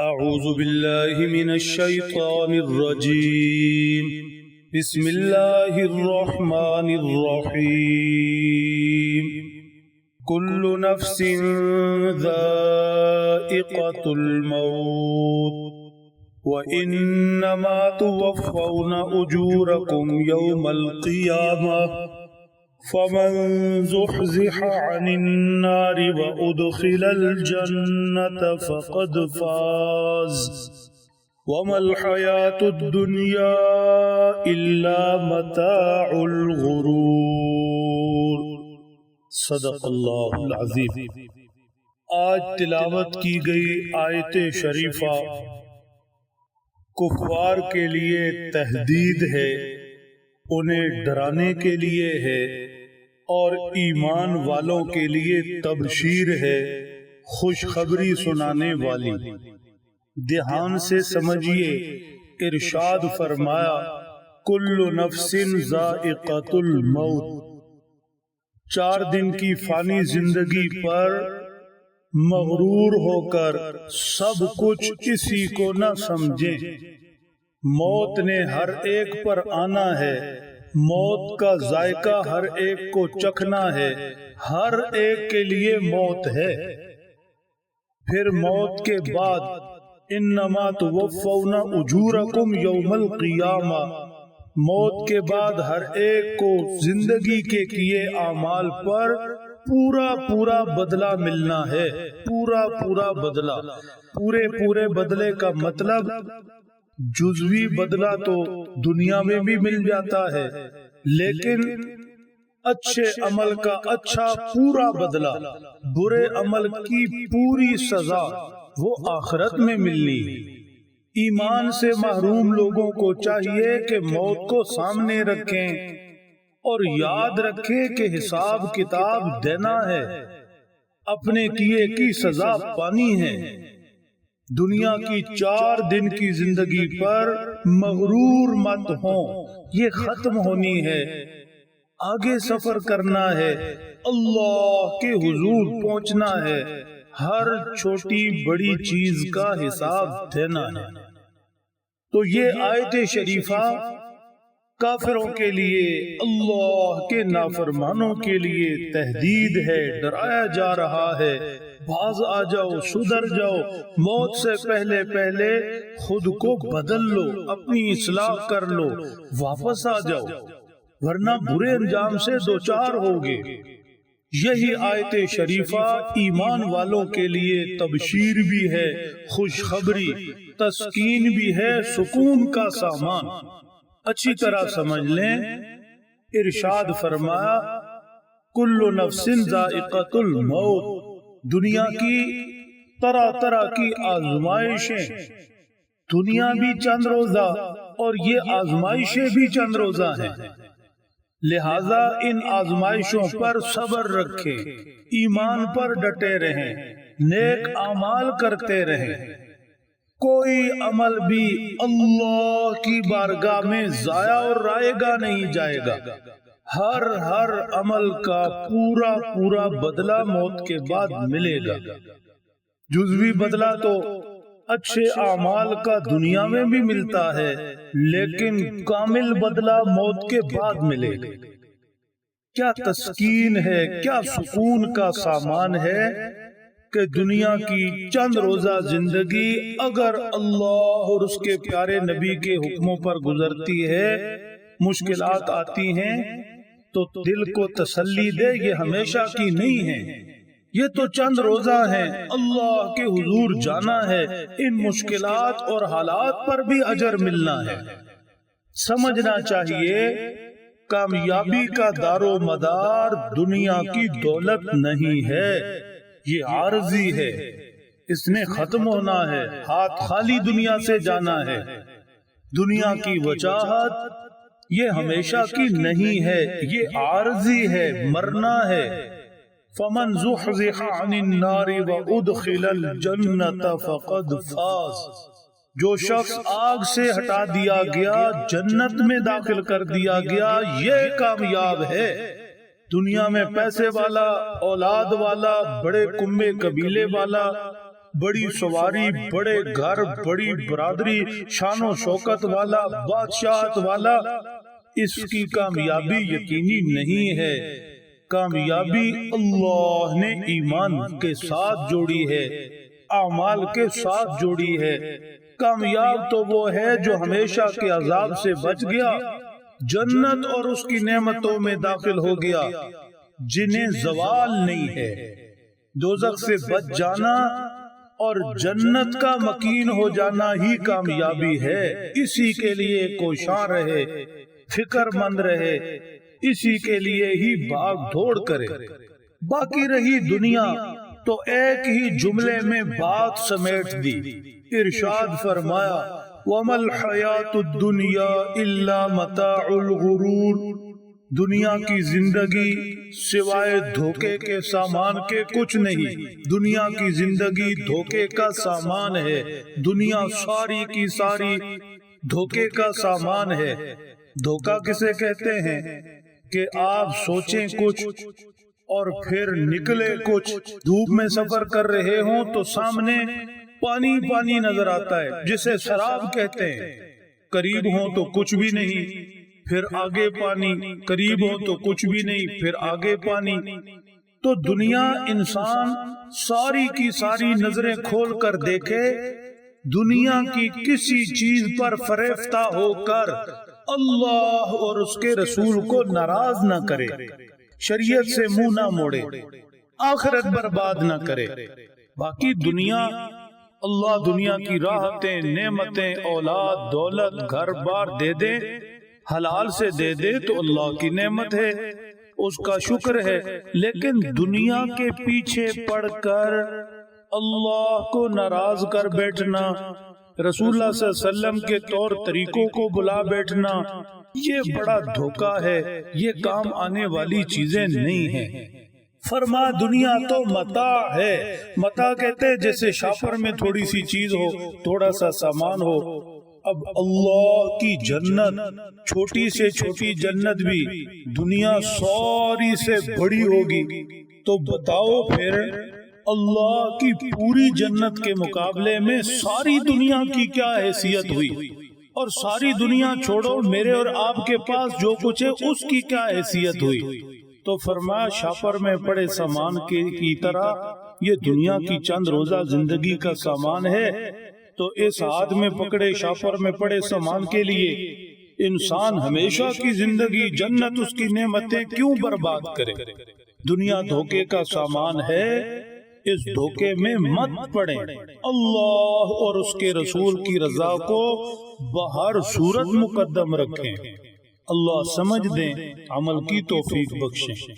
أعوذ بالله من الشيطان الرجيم. بسم الله الرحمن الرحيم. كل نفس ذائقة الموت. وإنما توفون أجوركم يوم القيامة. فمن زحزح عن النار وأدخل الجنة فقد فاز. وما الحياة الدنيا إلا متاع الغرور. صدق اللہ العظیم. آج تلاوت کی گئی آیت شریفہ. کفار کے لیے تحدید ہے. انہیں ڈرانے کے لیے ہے اور ایمان والوں کے لیے تبشیر ہے، خوشخبری سنانے والی۔ دھیان سے سمجھیے، ارشاد فرمایا، کل نفس ذائقت الموت۔ چار دن کی فانی زندگی پر مغرور ہو کر سب کچھ کسی کو نہ سمجھیں۔ موت نے ہر ایک پر آنا ہے۔ موت کا ذائقہ ہر ایک کو چکھنا ہے۔ ہر ایک کے لیے موت ہے۔ پھر موت کے بعد، انما توفون اجورکم یوم القیامہ۔ موت کے بعد ہر ایک کو زندگی کے کیے اعمال پر پورا پورا بدلہ ملنا ہے۔ پورا پورا بدلہ۔ پورے پورے بدلے کا مطلب جزوی بدلہ تو دنیا میں بھی مل جاتا ہے، لیکن اچھے عمل کا اچھا پورا بدلہ، برے عمل کی پوری سزا وہ آخرت میں ملنی۔ ایمان سے محروم لوگوں کو چاہیے کہ موت کو سامنے رکھیں اور یاد رکھیں کہ حساب کتاب دینا ہے، اپنے کیے کی سزا پانی ہے۔ دنیا کی چار دن کی زندگی پر مغرور مت ہوں یہ ختم ہونی ہے۔ آگے سفر کرنا ہے۔ اللہ کے حضور پہنچنا ہے۔ ہر چھوٹی بڑی چیز کا حساب دینا ہے۔ تو یہ آیت شریفہ کافروں کے لیے، اللہ کے نافرمانوں کے لیے تحدید ہے، ڈرایا جا رہا ہے۔ باز آ جاؤ، سدھر جاؤ، موت سے پہلے پہلے خود کو بدل لو، اپنی اصلاح کر لو، واپس آ جاؤ، ورنہ برے انجام سے دو چار ہوگے۔ یہی آیت شریفہ ایمان والوں کے لیے تبشیر بھی ہے، خوشخبری، تسکین بھی ہے، سکون کا سامان۔ اچھی طرح سمجھ لیں۔ ارشاد فرمایا، کل نفس ذائقت الموت۔ دنیا کی طرح طرح کی آزمائشیں۔ دنیا بھی چند روزہ اور یہ آزمائشیں بھی چند روزہ ہیں۔ لہذا ان آزمائشوں پر صبر رکھے، ایمان پر ڈٹے رہیں نیک اعمال کرتے رہیں کوئی عمل بھی اللہ کی بارگاہ میں ضائع اور رائے گا نہیں جائے گا۔ ہر ہر عمل کا پورا پورا بدلہ موت کے بعد ملے گا۔ جزوی بدلہ تو اچھے اعمال کا دنیا میں بھی ملتا ہے، لیکن کامل بدلہ موت کے بعد ملے گا۔ کیا تسکین ہے، کیا سکون کا سامان ہے کہ دنیا کی چند روزہ زندگی اگر اللہ اور اس کے پیارے نبی کے حکموں پر گزرتی ہے، مشکلات آتی ہیں تو دل کو تسلی دے، یہ ہمیشہ کی نہیں ہے۔ یہ تو چند روزہ ہیں۔ اللہ کے حضور جانا ہے۔ ان مشکلات اور حالات پر بھی اجر ملنا ہے۔ سمجھنا چاہیے، کامیابی کا دار و مدار دنیا کی دولت نہیں ہے۔ یہ عارضی ہے۔ اس نے ختم ہونا ہے۔ ہاتھ خالی دنیا سے جانا ہے۔ دنیا کی وجاہت یہ ہمیشہ کی نہیں ہے یہ عارضی ہے مرنا ہے۔ فمن زحزح عن النار وادخل الجنت فقد فاز۔ جو شخص آگ سے ہٹا دیا گیا جنت میں داخل کر دیا گیا یہ کامیاب ہے۔ دنیا میں پیسے والا اولاد والا بڑے کمبے قبیلے والا بڑی سواری بڑے گھر بڑی برادری شان و شوکت والا بادشاہت والا اس کی کامیابی یقینی نہیں ہے۔ کامیابی اللہ نے ایمان کے ساتھ جوڑی ہے۔ اعمال کے ساتھ جوڑی ہے۔ کامیاب تو وہ ہے جو ہمیشہ کے عذاب سے بچ گیا۔ جنت اور اس کی نعمتوں میں داخل ہو گیا۔ جنہیں زوال نہیں ہے۔ دوزخ سے بچ جانا اور جنت کا مکین ہو جانا ہی کامیابی ہے۔ اسی کے لیے کوشاں رہے۔ فکر مند رہے، اسی کے لیے ہی باغ دوڑ کرے۔ باقی رہی دنیا، تو ایک ہی جملے میں بات سمیٹ دی۔ ارشاد فرمایا، وَمَا الْحَيَاةُ الدُّنْيَا إِلَّا مَتَاعُ الْغُرُورِ۔ دنیا کی زندگی سوائے دھوکے کے سامان کے کچھ نہیں۔ دنیا کی زندگی دھوکے کا سامان ہے۔ دنیا ساری کی ساری دھوکے کا سامان ہے۔ دھوکا کسے کہتے ہیں کہ آپ سوچیں کچھ اور پھر نکلے کچھ۔ دھوپ میں سفر کر رہے ہوں تو سامنے پانی پانی نظر آتا ہے، جسے شراب کہتے ہیں۔ قریب ہوں تو کچھ بھی نہیں، پھر آگے پانی۔ قریب ہو تو کچھ بھی نہیں، پھر آگے پانی۔ تو دنیا انسان ساری کی ساری نظریں کھول کر دیکھے، دنیا کی کسی چیز پر فریفتہ ہو کر اللہ اور اس کے رسول کو ناراض نہ کرے۔ شریعت سے منہ نہ موڑے۔ آخرت برباد نہ کرے۔ باقی دنیا، اللہ دنیا کی راحتیں، نعمتیں، اولاد، دولت، گھر بار دے دے۔ حلال سے دے دے تو اللہ کی نعمت ہے، اس کا شکر ہے۔ لیکن دنیا کے پیچھے پڑ کر اللہ کو ناراض کر بیٹھنا۔ رسول اللہ صلی اللہ علیہ وسلم کے طور طریقوں کو بلا بیٹھنا، یہ بڑا دھوکا ہے، یہ کام آنے والی چیزیں نہیں ہیں۔ فرما، دنیا تو متا ہے۔ متا کہتے جیسے شاپر میں تھوڑی سی چیز ہو، تھوڑا سا سامان ہو۔ اب اللہ کی جنت، چھوٹی سے چھوٹی جنت بھی دنیا ساری سے بڑی ہوگی۔ تو بتاؤ پھر اللہ کی پوری جنت کے مقابلے میں ساری دنیا کی کیا حیثیت ہوئی؟ اور ساری دنیا چھوڑو، میرے اور آپ کے پاس جو کچھ ہے، اس کی کیا حیثیت ہوئی؟ تو فرمایا، شاپر میں پڑے سامان کی طرح، یہ دنیا کی چند روزہ زندگی کا سامان ہے۔ تو اس ہاتھ میں پکڑے شاپر میں پڑے سامان کے لیے، انسان ہمیشہ کی زندگی جنت اس کی نعمتیں کیوں برباد کرے؟ دنیا دھوکے کا سامان ہے اس دھوکے میں مت پڑے۔ اللہ اور اس کے رسول کی رضا کو بہر صورت مقدم رکھیں۔ اللہ سمجھ دیں، عمل کی توفیق بخشیں۔